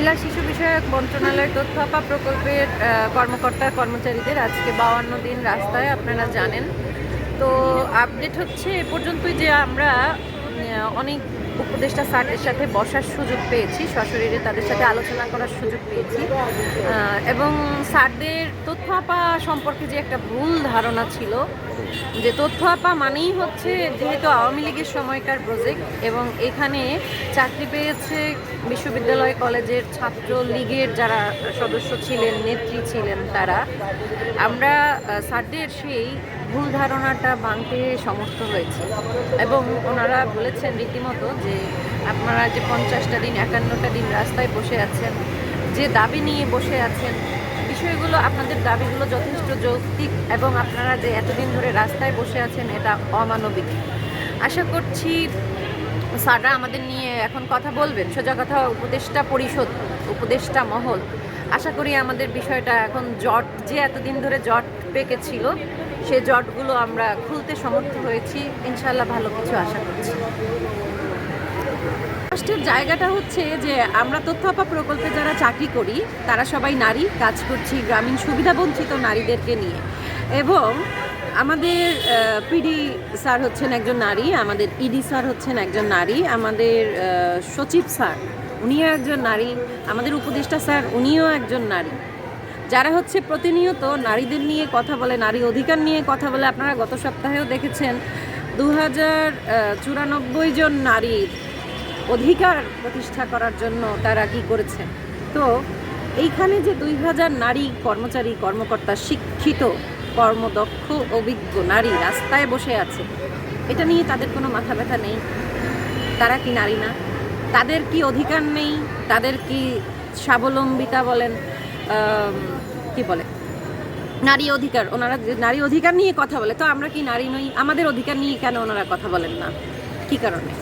মহিলা শিশু বিষয়ক মন্ত্রণালয়ের তথ্যপা প্রকল্পের কর্মকর্তা কর্মচারীদের আজকে বাউান্ন দিন রাস্তায় আপনারা জানেন। তো আপডেট হচ্ছে এ পর্যন্তই যে আমরা অনেক উপদেষ্টা স্যারের সাথে বসার সুযোগ পেয়েছি, সশরীরে তাদের সাথে আলোচনা করার সুযোগ পেয়েছি। এবং স্যারদের তথ্য আপা সম্পর্কে যে একটা ভুল ধারণা ছিল, যে তথ্য আপা মানেই হচ্ছে যেহেতু আওয়ামী লীগের সময়কার প্রজেক্ট এবং এখানে চাকরি পেয়েছে বিশ্ববিদ্যালয় কলেজের ছাত্র লীগের যারা সদস্য ছিলেন, নেত্রী ছিলেন তারা, আমরা স্যারদের সেই ভুল ধারণাটা ভাঙতে সমর্থ হয়েছি। এবং ওনারা বলেছেন রীতিমতো যে আপনারা যে পঞ্চাশটা দিন, একান্নটা দিন রাস্তায় বসে আছেন, যে দাবি নিয়ে বসে আছেন বিষয়গুলো, আপনাদের দাবিগুলো যথেষ্ট যৌক্তিক এবং আপনারা যে এতদিন ধরে রাস্তায় বসে আছেন, এটা অমানবিক। আশা করছি স্যাররা আমাদের নিয়ে এখন কথা বলবেন। সোজা কথা, উপদেষ্টা পরিষদ, উপদেষ্টা মহল। আশা করি আমাদের বিষয়টা এখন জট, যে এতদিন ধরে জট পেকেছিল, সে জটগুলো আমরা খুলতে সমর্থ হয়েছি। ইনশাল্লাহ ভালো কিছু আশা করছি। কষ্টের জায়গাটা হচ্ছে যে আমরা তথ্যপা প্রকল্পে যারা চাকরি করি, তারা সবাই নারী, কাজ করছি গ্রামীণ সুবিধাবঞ্চিত নারীদেরকে নিয়ে। এবং আমাদের পিডি স্যার হচ্ছেন একজন নারী, আমাদের ইডি স্যার হচ্ছেন একজন নারী, আমাদের সচিব স্যার, উনিও একজন নারী, আমাদের উপদেষ্টা স্যার, উনিও একজন নারী। যারা হচ্ছে প্রতিনিয়ত নারীদের নিয়ে কথা বলে, নারী অধিকার নিয়ে কথা বলে, আপনারা গত সপ্তাহেও দেখেছেন দু হাজার চুরানব্বই জন নারীর অধিকার প্রতিষ্ঠা করার জন্য তারা কি করেছে? তো এইখানে যে দুই হাজার নারী কর্মচারী, কর্মকর্তা, শিক্ষিত, কর্মদক্ষ, অভিজ্ঞ নারী রাস্তায় বসে আছে, এটা নিয়ে তাদের কোনো মাথা ব্যথা নেই? তারা কি নারী না? তাদের কি অধিকার নেই? তাদের কি স্বাবলম্বিতা বলেন কি বলে? নারী অধিকার, ওনারা নারী অধিকার নিয়ে কথা বলে, তো আমরা কি নারী নই? আমাদের অধিকার নিয়ে কেন ওনারা কথা বলেন না? কি কারণে?